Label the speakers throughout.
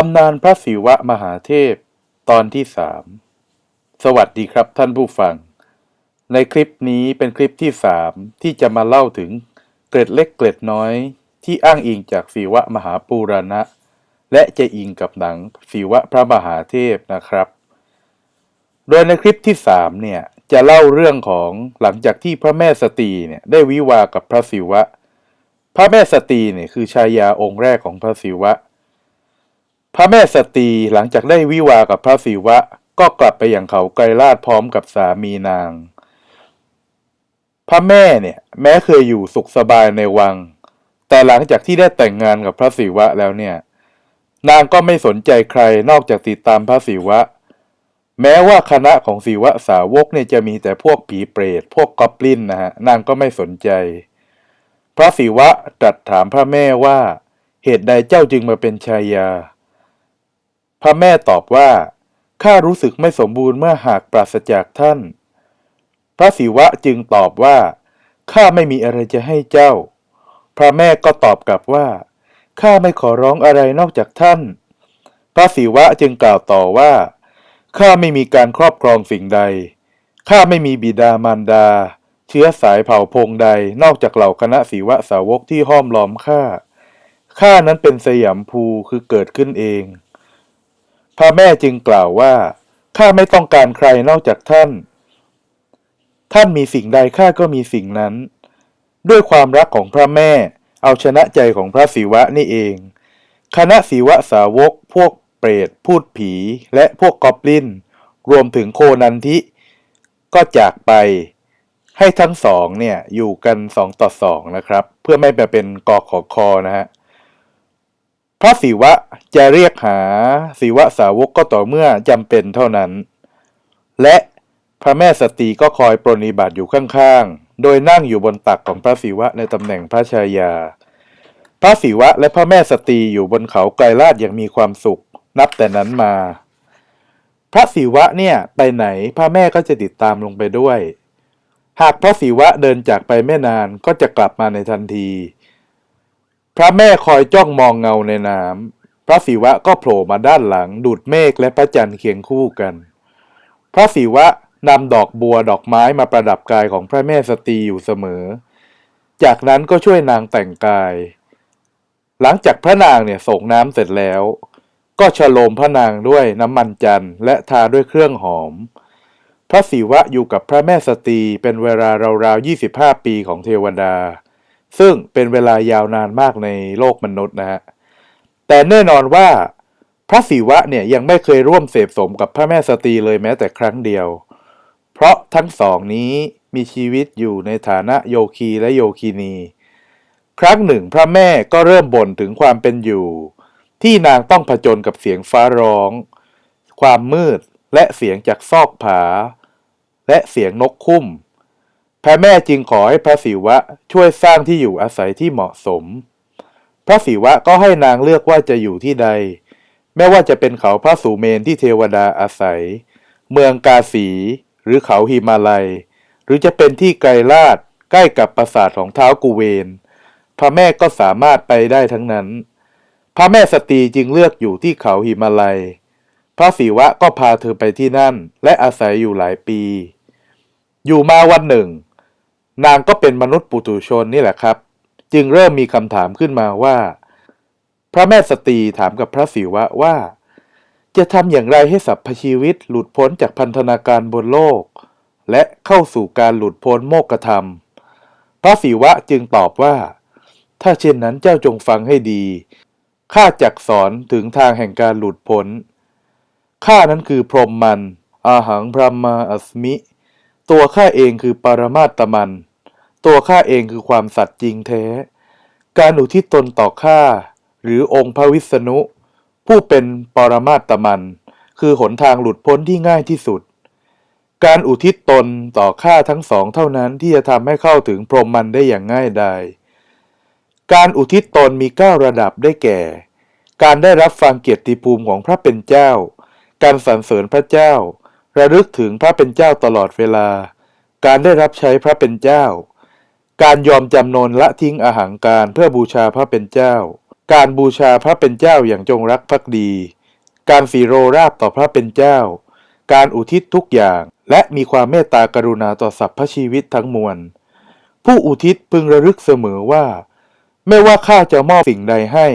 Speaker 1: ตำนานพระศิวะมหาเทพตอนที่สามสวัสดีครับท่านผู้ฟัง ในคลิปนี้เป็นคลิปที่สามที่จะมาเล่าถึงเกร็ดเล็กเกร็ดน้อย ที่อ้างอิงจากศิวะมหาปูรณะ และจะอิงกับหนังศิวะพระมหาเทพนะครับ โดยในคลิปที่สามเนี่ยจะเล่าเรื่องของหลังจากที่พระแม่สตีเนี่ยได้วิวากับพระศิวะ พระแม่สตีเนี่ยคือชายาองค์แรกของพระศิวะ พระแม่สตีหลังจากได้วิวากับพระศิวะ ก็กลับไปอย่างเขาไกรลาดพร้อมกับสามีนาง พระแม่เนี่ยแม้เคยอยู่สุขสบายในวัง แต่หลังจากที่ได้แต่งงานกับพระศิวะแล้วเนี่ย นางก็ไม่สนใจใครนอกจากติดตามพระศิวะ แม้ว่าคณะของศิวะสาวกเนี่ยจะมีแต่พวกผีเปรตพวกกอบลินนะฮะนางก็ไม่สนใจ พระศิวะตรัสถามพระแม่ว่า เหตุใดเจ้าจึงมาเป็นชายา พระแม่ตอบว่า ข้ารู้สึกไม่สมบูรณ์เมื่อหากปราศจากท่าน พระศิวะจึงตอบว่า ข้าไม่มีอะไรจะให้เจ้า พระแม่ก็ตอบกลับว่า ข้าไม่ขอร้องอะไรนอกจากท่าน พระศิวะจึงกล่าวต่อว่า ข้าไม่มีการครอบครองสิ่งใด ข้าไม่มีบิดามารดา เชื้อสายเผ่าพงใดนอกจากเหล่าคณะศิวะสาวกที่ห้อมล้อมข้า ข้านั้นเป็นสยามภูคือเกิดขึ้นเอง พระแม่จึงกล่าวว่า ข้าไม่ต้องการใครนอกจากท่าน ท่านมีสิ่งใดข้าก็มีสิ่งนั้น ด้วยความรักของพระแม่ เอาชนะใจของพระศิวะนี่เอง คณะศิวะสาวก พวกเปรต พูดผี และพวกกอบลิน รวมถึงโคนันทิ ก็จากไป ให้ทั้งสองเนี่ยอยู่กันสองต่อสองนะครับ เพื่อไม่ไปเป็นกอขอคอนะฮะ พระศิวะจะเรียกหาศิวะสาวกก็ต่อเมื่อจำเป็นเท่านั้น และพระแม่สตีก็คอยปรนนิบัติอยู่ข้างๆ โดยนั่งอยู่บนตักของพระศิวะในตำแหน่งพระชายา พระศิวะและพระแม่สตีอยู่บนเขาไกรลาดอย่างมีความสุข นับแต่นั้นมา พระศิวะเนี่ยไปไหนพระแม่ก็จะติดตามลงไปด้วย หากพระศิวะเดินจากไปไม่นานก็จะกลับมาในทันที พระแม่คอยจ้องมองเงาในน้ำพระศิวะก็โผล่มาด้านหลัง ดูดเมฆและพระจันทร์เคียงคู่กัน พระศิวะนำดอกบัวดอกไม้มาประดับกายของพระแม่สตรีอยู่เสมอ จากนั้นก็ช่วยนางแต่งกาย หลังจากพระนางเนี่ยส่งน้ำเสร็จแล้ว ก็ฉโลมพระนางด้วยน้ำมันจันทร์และทาด้วยเครื่องหอม พระศิวะอยู่กับพระแม่สตรีเป็นเวลาราวๆ25 ปีของเทวดา ซึ่งเป็นเวลายาวนานมากในโลกมนุษย์นะฮะแต่แน่นอนว่าพระศิวะเนี่ยยังไม่เคยร่วมเสพสมกับพระแม่สตรีเลยแม้แต่ครั้งเดียว เพราะทั้งสองนี้มีชีวิตอยู่ในฐานะโยคีและโยคีนี ครั้งหนึ่งพระแม่ก็เริ่มบ่นถึงความเป็นอยู่ ที่นางต้องผจญกับเสียงฟ้าร้อง ความมืดและเสียงจากซอกผา และเสียงนกคุ้ม พระแม่จึงขอให้พระศิวะช่วยสร้างที่อยู่อาศัยที่เหมาะสม พระศิวะก็ให้นางเลือกว่าจะอยู่ที่ใด แม้ว่าจะเป็นเขาพระสุเมนที่เทวดาอาศัย เมืองกาสี หรือเขาหิมาลัย หรือจะเป็นที่ไกรลาดใกล้กับปราสาทของเท้ากูเวน พระแม่ก็สามารถไปได้ทั้งนั้น พระแม่สตรีจึงเลือกอยู่ที่เขาหิมาลัย พระศิวะก็พาเธอไปที่นั่นและอาศัยอยู่หลายปี อยู่มาวันหนึ่ง นางก็เป็นมนุษย์ปุถุชนนี่แหละครับ จึงเริ่มมีคำถามขึ้นมาว่า พระแม่สตรีถามกับพระศิวะว่า จะทำอย่างไรให้สรรพชีวิตหลุดพ้นจากพันธนาการบนโลก และเข้าสู่การหลุดพ้นโมกธรรม พระศิวะจึงตอบว่า ถ้าเช่นนั้นเจ้าจงฟังให้ดีข้าจักสอนถึงทางแห่งการหลุดพ้นข้านั้นคือพรหมมันอาหังพระมาอัสมิ ตัวข้าเองคือปรมาตมัน ตัวข้าเองคือความสัตย์จริงแท้ การอุทิศตนต่อข้าหรือองค์พระวิษณุ ผู้เป็นปรมาตมัน คือหนทางหลุดพ้นที่ง่ายที่สุด การอุทิศตนต่อข้าทั้งสองเท่านั้นที่จะทำให้เข้าถึงพรหมมันได้อย่างง่ายดายการอุทิศตนมีเก้าระดับได้แก่ การได้รับฟังเกียรติภูมิของพระเป็นเจ้า การสรรเสริญพระเจ้า ระลึกถึงพระเป็นเจ้าตลอดเวลา การได้รับใช้พระเป็นเจ้า การยอมจำนนละทิ้งอาหารการเพื่อบูชาพระเป็นเจ้า การบูชาพระเป็นเจ้าอย่างจงรักภักดี การสีโรราบต่อพระเป็นเจ้า การอุทิศทุกอย่างและมีความเมตตากรุณาต่อสรรพชีวิตทั้งมวล ผู้อุทิศพึงระลึกเสมอว่า ไม่ว่าข้าจะมอบสิ่งใดให้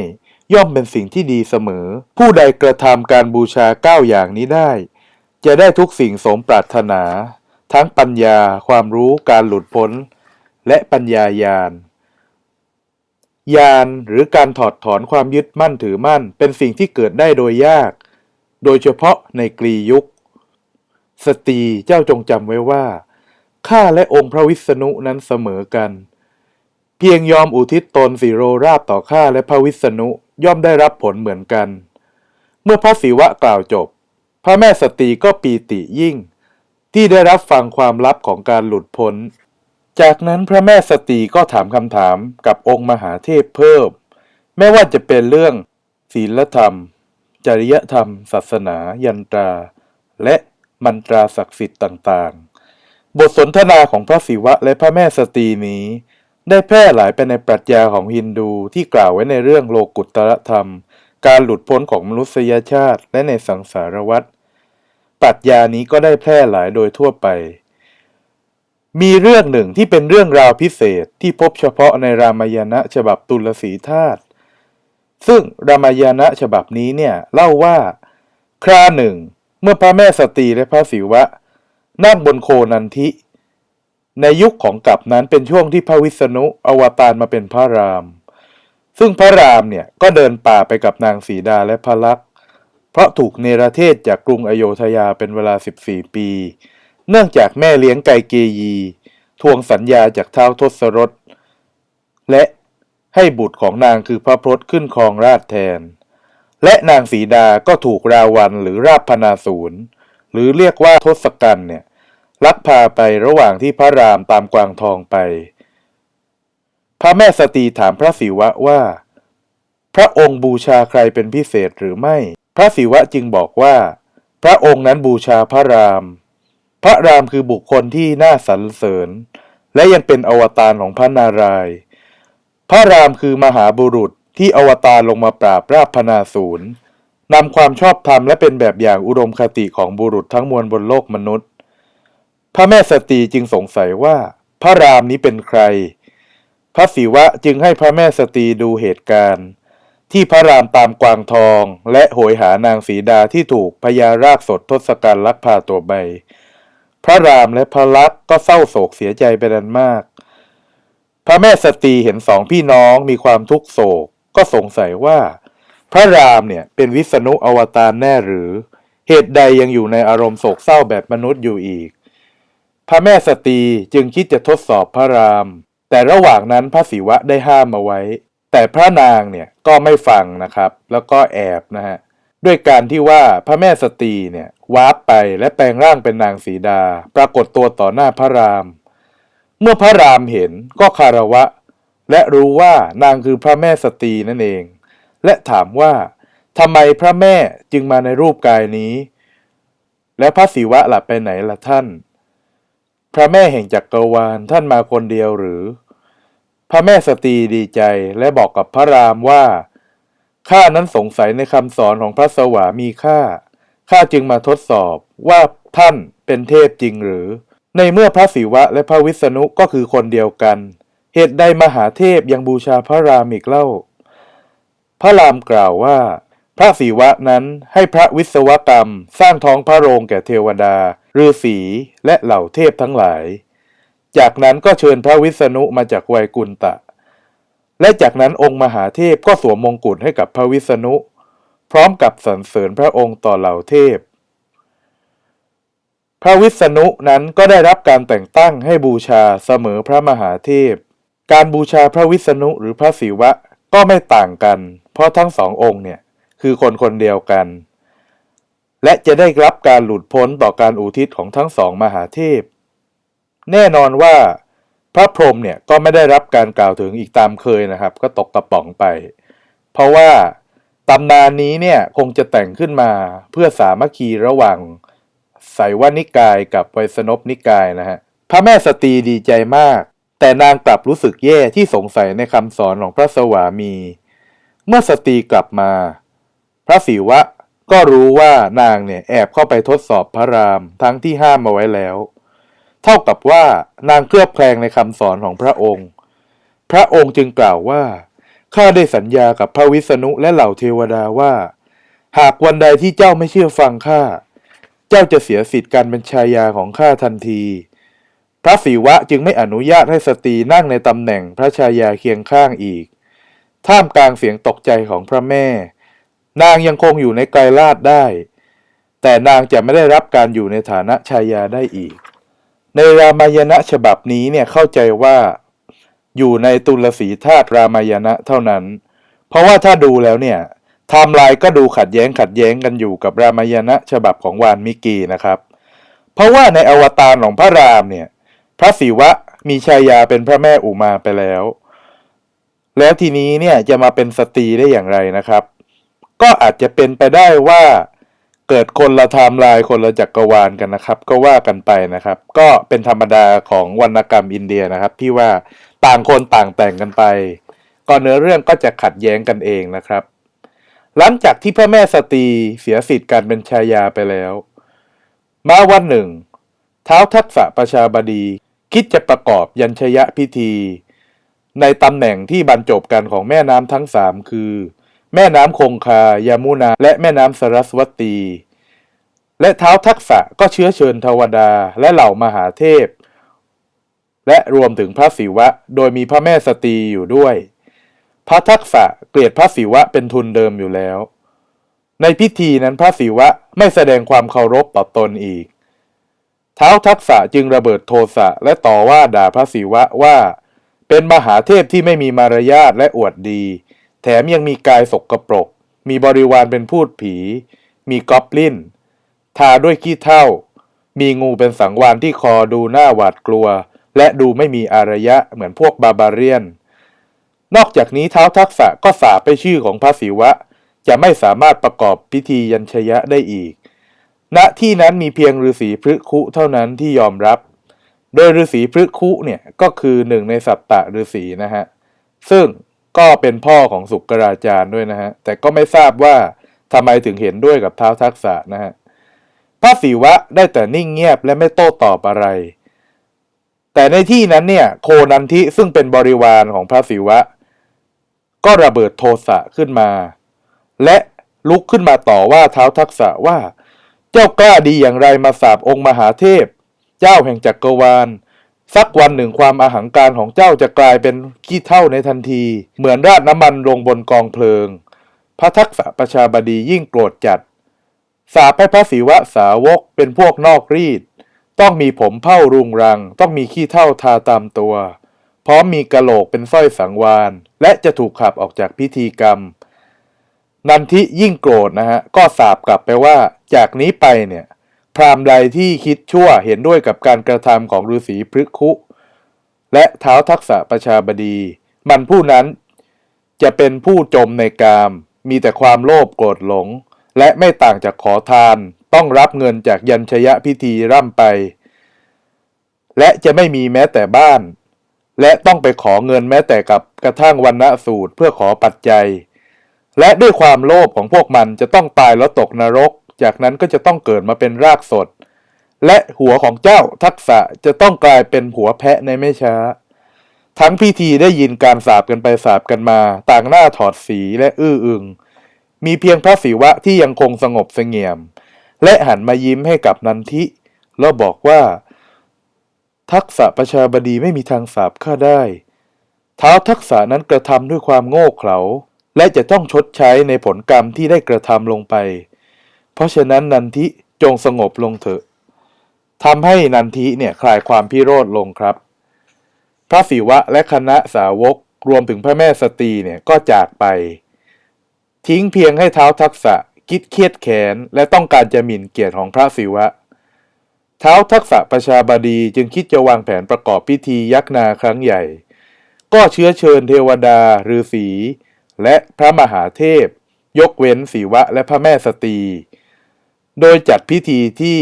Speaker 1: ย่อมเป็นสิ่งที่ดีเสมอ ผู้ใดกระทำการบูชาเก้าอย่างนี้ได้ จะได้ทุกสิ่งสมปรารถนา ทั้งปัญญา ความรู้การหลุดพ้น และปัญญายาณญาณหรือการถอดถอนความยึดมั่นถือมั่น เป็นสิ่งที่เกิดได้โดยยาก โดยเฉพาะในกรียุค สตรีเจ้าจงจำไว้ว่า ข้าและองค์พระวิษณุนั้นเสมอกัน เพียงยอมอุทิศตนสีโรราบต่อข้าและพระวิษณุย่อมได้รับผลเหมือนกัน เมื่อพระศิวะกล่าวจบ พระแม่สตรีก็ปีติยิ่ง ที่ได้รับฟังความลับของการหลุดพ้น จากนั้นพระแม่สตีก็ถามคำถามกับองค์มหาเทพเพิ่มไม่ว่าจะเป็นเรื่อง ศีลธรรม จริยธรรม ศาสนา ยันตรา และมันตราศักดิ์สิทธิ์ต่างๆ บทสนทนาของพระศิวะและพระแม่สตรีนี้ ได้แพร่หลายไปในปรัชญาของฮินดูที่กล่าวไว้ในเรื่องโลกุตตรธรรม การหลุดพ้นของมนุษยชาติและในสังสารวัฏปรัชญานี้ก็ได้แพร่หลายโดยทั่วไป มีเรื่องหนึ่งที่เป็นเรื่องราวพิเศษที่พบเฉพาะในรามายณะฉบับตุลสีธาตุซึ่งรามายณะฉบับนี้เนี่ยเล่าว่า คราหนึ่ง เมื่อพระแม่สตรีและพระศิวะ นั่งบนโคนันทิ ในยุคของกับนั้นเป็นช่วงที่พระวิษณุอวตารมาเป็นพระราม ซึ่งพระรามเนี่ยก็เดินป่าไปกับนางสีดาและพระลักษณ์เพราะถูกเนรเทศจากกรุงอโยธยาเป็นเวลา 14 ปี เนื่องจากแม่เลี้ยงไก่เกยี ทวงสัญญาจากเท้าทศรถ และให้บุตรของนางคือพระพรตขึ้นครองราชแทน และนางสีดาก็ถูกราวันหรือราพนาศูนย์หรือเรียกว่าทศกัณฐ์เนี่ยลักพาไประหว่างที่พระรามตามกวางทองไป พระแม่สตีถามพระศิวะว่า พระองค์บูชาใครเป็นพิเศษหรือไม่ พระศิวะจึงบอกว่า พระองค์นั้นบูชาพระราม พระรามคือบุคคลที่น่าสรรเสริญ และยังเป็นอวตารของพระนารายณ์พระรามคือมหาบุรุษที่อวตารลงมาปราบราบพนาศูนย์นำความชอบธรรมและเป็นแบบอย่างอุดมคติของบุรุษทั้งมวลบนโลกมนุษย์ พระแม่สตรีจึงสงสัยว่า พระรามนี้เป็นใคร พระศิวะจึงให้พระแม่สตรีดูเหตุการณ์ ที่พระรามตามกวางทอง และโหยหานางสีดาที่ถูกพญารากสดทศกัณฐ์ลักพาตัวไป พระรามและพระลักษณ์ก็เศร้าโศกเสียใจเป็นอันมาก พระแม่สตีเห็นสองพี่น้องมีความทุกโศก ก็สงสัยว่า พระรามเนี่ยเป็นวิษณุอวตารแน่หรือ เหตุใดยังอยู่ในอารมณ์โศกเศร้าแบบมนุษย์อยู่อีก พระแม่สตีจึงคิดจะทดสอบพระราม แต่ระหว่างนั้นพระศิวะได้ห้ามเอาไว้ แต่พระนางเนี่ยก็ไม่ฟังนะครับ แล้วก็แอบนะฮะ ด้วยการที่ว่าพระแม่สตีเนี่ยวาร์ปไปและแปลงร่างเป็นนางสีดา ปรากฏตัวต่อหน้าพระราม เมื่อพระรามเห็นก็คารวะ และรู้ว่านางคือพระแม่สตีนั่นเอง และถามว่าทำไมพระแม่จึงมาในรูปกายนี้ และพระศิวะหลับไปไหนล่ะท่าน พระแม่แห่งจักรวาลท่านมาคนเดียวหรือ พระแม่สตีดีใจและบอกกับพระรามว่า ข้านั้นสงสัยในคำสอนของพระสวามีข้าข้าจึงมาทดสอบว่าท่านเป็นเทพจริงหรือ ในเมื่อพระศิวะและพระวิษณุก็คือคนเดียวกัน เหตุใดมหาเทพยังบูชาพระรามอีกเล่า พระรามกล่าวว่า พระศิวะนั้นให้พระวิศวกรรม สร้างท้องพระโรงแก่เทวดาฤาษีและเหล่าเทพทั้งหลาย จากนั้นก็เชิญพระวิษณุมาจากไวยกุลตะ และจากนั้นองค์มหาเทพก็สวมมงกุฎให้กับพระวิษณุ พร้อมกับสรรเสริญพระองค์ต่อเหล่าเทพ พระวิษณุนั้นก็ได้รับการแต่งตั้งให้บูชาเสมอพระมหาเทพ การบูชาพระวิษณุหรือพระศิวะก็ไม่ต่างกัน เพราะทั้งสององค์เนี่ยคือคนคนเดียวกัน และจะได้รับการหลุดพ้นต่อการอุทิศของทั้งสองมหาเทพ แน่นอนว่า พระพรหมเนี่ยก็ไม่ได้รับการกล่าวถึงอีกตามเคยนะครับ ก็ตกกระป๋องไป เพราะว่าตำนานนี้เนี่ยคงจะแต่งขึ้นมาเพื่อสามัคคีระหว่างไสยวนิกายกับไวยสนพนิกายนะฮะพระแม่สตรีดีใจมาก แต่นางกลับรู้สึกแย่ที่สงสัยในคำสอนของพระสวามี เมื่อสตรีกลับมา พระศิวะก็รู้ว่านางเนี่ยแอบเข้าไปทดสอบพระรามทั้งที่ห้ามมาไว้แล้ว เท่ากับว่านางเคลือบแคลงในคำสอนของพระองค์ พระองค์จึงกล่าวว่าข้าได้สัญญากับพระวิษณุและเหล่าเทวดาว่า หากวันใดที่เจ้าไม่เชื่อฟังข้าเจ้าจะเสียสิทธิ์การเป็นชายาของข้าทันที พระศิวะจึงไม่อนุญาตให้สตรีนั่งในตำแหน่งพระชายาเคียงข้างอีก ท่ามกลางเสียงตกใจของพระแม่ นางยังคงอยู่ในไกรลาดได้ แต่นางจะไม่ได้รับการอยู่ในฐานะชายาได้อีก ในรามายณะฉบับนี้เนี่ยเข้าใจว่าอยู่ในตุลสีธาตุรามายณะเท่านั้น เพราะว่าถ้าดูแล้วเนี่ยไทม์ไลน์ก็ดูขัดแย้งขัดแย้งกันอยู่กับรามายณะฉบับของวานมิกีนะครับ เพราะว่าในอวตารของพระรามเนี่ยพระศิวะมีชายาเป็นพระแม่อุมาไปแล้ว แล้วทีนี้เนี่ยจะมาเป็นสตรีได้อย่างไรนะครับ ก็อาจจะเป็นไปได้ว่า เกิดคนละไทม์ไลน์คนละจักรวาลกันนะครับ ก็ว่ากันไปนะครับ ก็เป็นธรรมดาของวรรณกรรมอินเดียนะครับ ที่ว่าต่างคนต่างแต่งกันไป ก็เนื้อเรื่องก็จะขัดแย้งกันเองนะครับ หลังจากที่พระแม่สตรีเสียสิทธิ์การเป็นชายาไปแล้ว มาวันหนึ่ง เท้าวทักษะประชาบดี คิดจะประกอบยัญชยพิธี ในตำแหน่งที่บรรจบกันของแม่น้ำทั้งสามคือ แม่น้ำคงคายามุนา และแม่น้ำสรัสวตี และเท้าวทักษะก็เชื้อเชิญเทวดาและเหล่ามหาเทพ และรวมถึงพระศิวะ โดยมีพระแม่สตีอยู่ด้วย พระทักษะเกลียดพระศิวะเป็นทุนเดิมอยู่แล้ว ในพิธีนั้นพระศิวะไม่แสดงความเคารพต่อตนอีก เท้าวทักษะจึงระเบิดโทสะและต่อว่าด่าพระศิวะว่า เป็นมหาเทพที่ไม่มีมารยาทและอวดดี แถมยังมีกายสกปรก มีบริวารเป็นพูดผี มีกอบลินทาด้วยขี้เถ้า มีงูเป็นสังวานที่คอดูหน้าหวาดกลัว และดูไม่มีอารยะเหมือนพวกบาบาเรียน นอกจากนี้เท้าวทักษะก็สาไปชื่อของพระศิวะ จะไม่สามารถประกอบพิธียัญชยะได้อีก ณที่นั้นมีเพียงฤาษีพฤคุเท่านั้นที่ยอมรับ โดยฤาษีพฤคุเนี่ยก็คือหนึ่งในสัตตะฤาษีนะฮะ ซึ่ง ก็เป็นพ่อของสุกราจารย์ด้วยนะฮะ แต่ก็ไม่ทราบว่าทำไมถึงเห็นด้วยกับเท้าวทักษะนะฮะพระศิวะได้แต่นิ่งเงียบและไม่โต้ตอบอะไร แต่ในที่นั้นเนี่ย โคนันทิซึ่งเป็นบริวารของพระศิวะ ก็ระเบิดโทสะขึ้นมา และลุกขึ้นมาต่อว่าเท้าทักษะว่า เจ้ากล้าดีอย่างไรมาสาบองค์มหาเทพ เจ้าแห่งจักรวาล สักวันหนึ่งความอาหังการของเจ้าจะกลายเป็นขี้เท่าในทันที เหมือนราดน้ำมันลงบนกองเพลิง พระทักษะประชาบดียิ่งโกรธจัด สาปให้พระศิวะสาวกเป็นพวกนอกรีด ต้องมีผมเผ้ารุงรัง ต้องมีขี้เท่าทาตามตัว พร้อมมีกะโหลกเป็นสร้อยสังวานและจะถูกขับออกจากพิธีกรรม นันทิยิ่งโกรธนะฮะก็สาบกลับไปว่า จากนี้ไปเนี่ย พราหมณ์ใดที่คิดชั่วเห็นด้วยกับการกระทำของฤาษีพฤกคุ และเท้าวทักษะประชาบดี มันผู้นั้นจะเป็นผู้จมในกาม มีแต่ความโลภโกรธหลง และไม่ต่างจากขอทาน ต้องรับเงินจากยัญชยะพิธีร่ำไป และจะไม่มีแม้แต่บ้าน และต้องไปขอเงินแม้แต่กับกระทั่งวันณสูตรเพื่อขอปัจจัย และด้วยความโลภของพวกมันจะต้องตายแล้วตกนรก จากนั้นก็จะต้องเกิดมาเป็นรากสด และหัวของเจ้าทักษะจะต้องกลายเป็นหัวแพะในไม่ช้า ทั้งพิธีได้ยินการสาบกันไปสาบกันมา ต่างหน้าถอดสีและอื้ออึง มีเพียงพระศิวะที่ยังคงสงบเสงี่ยม และหันมายิ้มให้กับนันทิ แล้วบอกว่า ทักษะประชาบดีไม่มีทางสาบข้าได้ เท้าทักษะนั้นกระทำด้วยความโง่เขลาและจะต้องชดใช้ในผลกรรมที่ได้กระทำลงไป เพราะฉะนั้นนันทิจงสงบลงเถอะทำให้นันทิเนี่ยคลายความพิโรธลงครับ พระศิวะและคณะสาวกรวมถึงพระแม่สตรีเนี่ยก็จากไป ทิ้งเพียงให้เท้าทักษะคิดเครียดแค้นและต้องการจะหมิ่นเกียรติของพระศิวะ เท้าทักษะประชาบดีจึงคิดจะวางแผนประกอบพิธียักนาครั้งใหญ่ ก็เชื้อเชิญเทวดาฤาษีและพระมหาเทพ ยกเว้นศิวะและพระแม่สตรี โดยจัดพิธีที่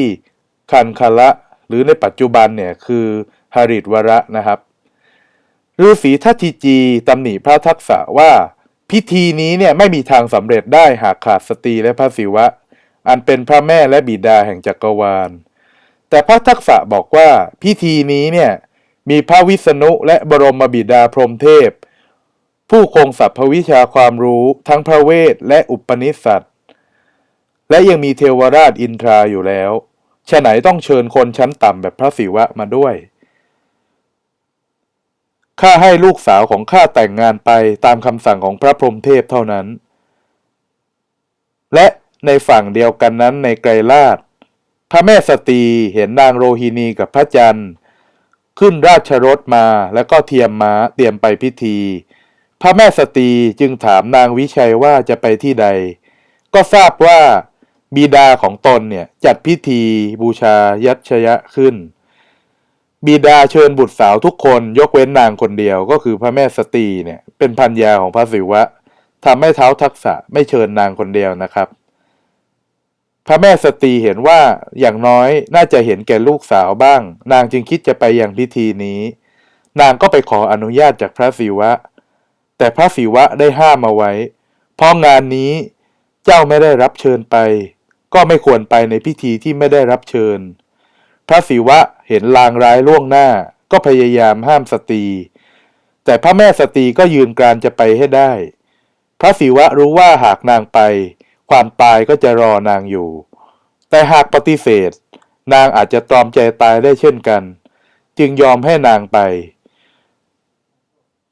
Speaker 1: คันคละหรือในปัจจุบันเนี่ยคือหริตวระนะครับฤาษีทัตทิจีตำหนิพระทักษะว่าพิธีนี้เนี่ยไม่มีทางสำเร็จได้หากขาดสตรีและพระศิวะ อันเป็นพระแม่และบิดาแห่งจักรวาล แต่พระทักษะบอกว่าพิธีนี้เนี่ยมีพระวิษณุและบรมบิดาพรหมเทพ ผู้คงสรรพวิชาความรู้ทั้งพระเวทและอุปนิสัต และยังมีเทวราชอินทราอยู่แล้วฉะไหนต้องเชิญคนชั้นต่ำแบบพระศิวะมาด้วย ข้าให้ลูกสาวของข้าแต่งงานไปตามคำสั่งของพระพรหมเทพเท่านั้น และในฝั่งเดียวกันนั้นในไกรลาดพระแม่สตรีเห็นนางโรฮินีกับพระจันทร์ ขึ้นราชรถมาแล้วก็เทียมม้าเตรียมไปพิธี พระแม่สตรีจึงถามนางวิชัยว่าจะไปที่ใด ก็ทราบว่า บิดาของตนเนี่ยจัดพิธีบูชายัชยะขึ้น บิดาเชิญบุตรสาวทุกคนยกเว้นนางคนเดียวก็คือพระแม่สตีเนี่ยเป็นพันยาของพระศิวะทำให้เท้าทักษะไม่เชิญนางคนเดียวนะครับ พระแม่สตีเห็นว่าอย่างน้อยน่าจะเห็นแก่ลูกสาวบ้าง นางจึงคิดจะไปยังพิธีนี้ นางก็ไปขออนุญาตจากพระศิวะ แต่พระศิวะได้ห้ามเอาไว้ เพราะงานนี้เจ้าไม่ได้รับเชิญไป ก็ไม่ควรไปในพิธีที่ไม่ได้รับเชิญ พระศิวะเห็นลางร้ายล่วงหน้า ก็พยายามห้ามสตรี แต่พระแม่สตรีก็ยืนกรานจะไปให้ได้ พระศิวะรู้ว่าหากนางไป ความตายก็จะรอนางอยู่ แต่หากปฏิเสธ นางอาจจะตรอมใจตายได้เช่นกัน จึงยอมให้นางไป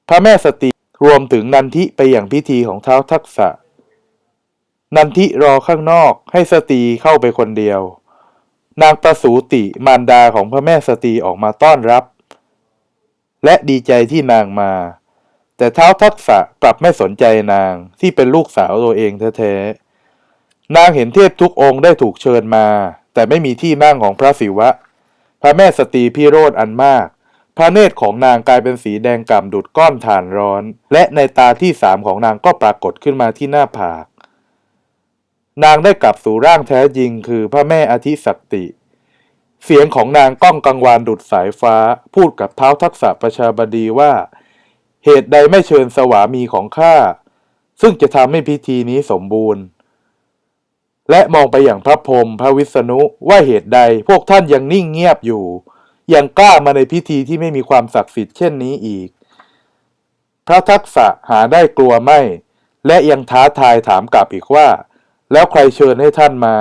Speaker 1: พระแม่สตรีรวมถึงนันทิไปอย่างพิธีของเท้าทักษะ นันทิรอข้างนอกให้สตรีเข้าไปคนเดียว นางประสูติมารดาของพระแม่สตรีออกมาต้อนรับ และดีใจที่นางมา แต่เท้าทักษะกลับไม่สนใจนางที่เป็นลูกสาวตัวเองแท้ๆนางเห็นเทพทุกองค์ได้ถูกเชิญมา แต่ไม่มีที่นั่งของพระศิวะ พระแม่สตรีพิโรธอันมาก พระเนตรของนางกลายเป็นสีแดงก่ำดุดก้อนถ่านร้อน และในตาที่สามของนางก็ปรากฏขึ้นมาที่หน้าผาก นางได้กลับสู่ร่างแท้จริงคือพระแม่อาทิสักติ เสียงของนางก้องกังวานดุดสายฟ้า พูดกับเท้าทักษะประชาบดีว่า เหตุใดไม่เชิญสวามีของข้า ซึ่งจะทำให้พิธีนี้สมบูรณ์ และมองไปอย่างพระพรหมพระวิษณุว่าเหตุใดพวกท่านยังนิ่งเงียบอยู่ ยังกล้ามาในพิธีที่ไม่มีความศักดิ์สิทธิ์เช่นนี้อีก พระทักษะหาได้กลัวไม่ และยังท้าทายถามกลับอีกว่า แล้วใครเชิญให้ท่านมา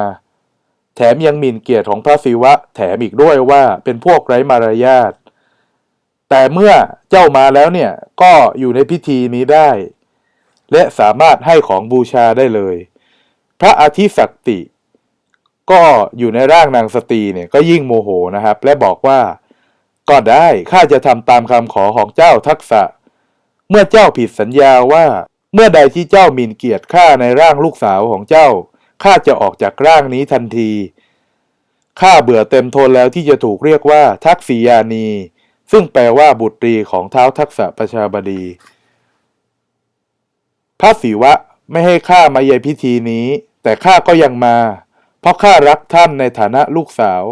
Speaker 1: แถมยังหมิ่นเกียรติของพระศิวะ แถมอีกด้วยว่าเป็นพวกไร้มารยาทแต่เมื่อเจ้ามาแล้วเนี่ยก็อยู่ในพิธีนี้ได้ และสามารถให้ของบูชาได้เลย พระอาทิสักติ ก็อยู่ในร่างนางสตรีเนี่ยก็ยิ่งโมโหนะครับ และบอกว่า ก็ได้ข้าจะทำตามคำขอของเจ้าทักษะ เมื่อเจ้าผิดสัญญาว่า เมื่อใดที่เจ้าหมิ่นเกียรติข้าในร่างลูกสาวของเจ้า ข้าจะออกจากร่างนี้ทันที ข้าเบื่อเต็มทนแล้วที่จะถูกเรียกว่าทักษิยานี ซึ่งแปลว่าบุตรีของเท้าทักษะประชาบดี พระศิวะไม่ให้ข้ามาเยพิธีนี้ แต่ข้าก็ยังมา เพราะข้ารักท่านในฐานะลูกสาว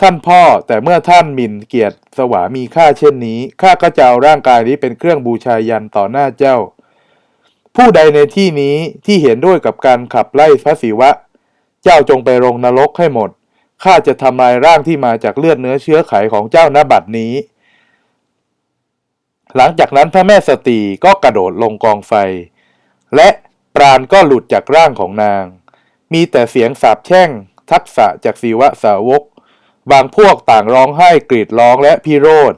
Speaker 1: ท่านพ่อแต่เมื่อท่านหมิ่นเกียรติสวามีข้าเช่นนี้ ข้าก็จะเอาร่างกายนี้เป็นเครื่องบูชายันต่อหน้าเจ้า ผู้ใดในที่นี้ที่เห็นด้วยกับการขับไล่พระศิวะ เจ้าจงไปลงนรกให้หมด ข้าจะทำลายร่างที่มาจากเลือดเนื้อเชื้อไขของเจ้าณบัดนี้ หลังจากนั้นพระแม่สตีก็กระโดดลงกองไฟ และปราณก็หลุดจากร่างของนาง มีแต่เสียงสาบแช่ง ทักษะจากศีวะสาวก บางพวกต่างร้องไห้กรีดร้องและพิโรธ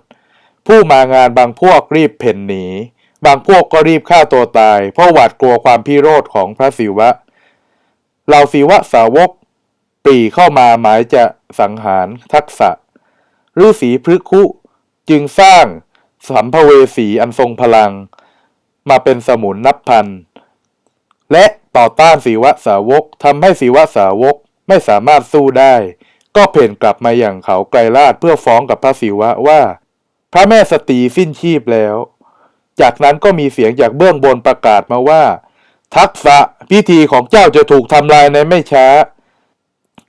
Speaker 1: ผู้มางานบางพวกรีบเพ่นหนี บางพวกก็รีบฆ่าตัวตาย เพราะหวาดกลัวความพิโรธของพระศิวะเหล่าศิวะสาวกปรีเข้ามาหมายจะสังหารทักษะฤาษีพฤกขุจึงสร้างสัมภเวสีอันทรงพลัง มาเป็นสมุนนับพัน และต่อต้านศีวะสาวกทำให้ศีวะสาวกไม่สามารถสู้ได้ ก็เพ่นกลับมาอย่างเขาไกรลาดเพื่อฟ้องกับพระศิวะว่า พระแม่สตรีสิ้นชีพแล้ว จากนั้นก็มีเสียงจากเบื้องบนประกาศมาว่า ทักษะพิธีของเจ้าจะถูกทำลายในไม่ช้า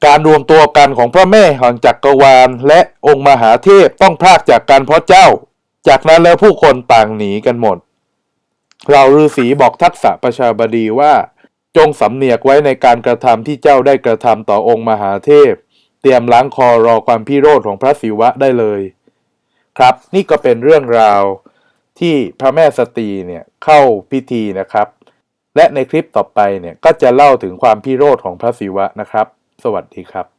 Speaker 1: การรวมตัวกันของพระแม่แห่งจักรวาล และองค์มหาเทพต้องพรากจากกันเพราะเจ้า จากนั้นแล้วผู้คนต่างหนีกันหมด เราฤาษีบอกทักษะประชาบดีว่า จงสำเนียกไว้ในการกระทำที่เจ้าได้กระทำต่อองค์มหาเทพ เตรียมล้างคอรอความพิโรธของพระศิวะได้เลย ครับนี่ก็เป็นเรื่องราว ที่พระแม่สตีเนี่ยเข้าพิธีนะครับ และในคลิปต่อไปเนี่ยก็จะเล่าถึงความพิโรธของพระศิวะนะครับ สวัสดีครับ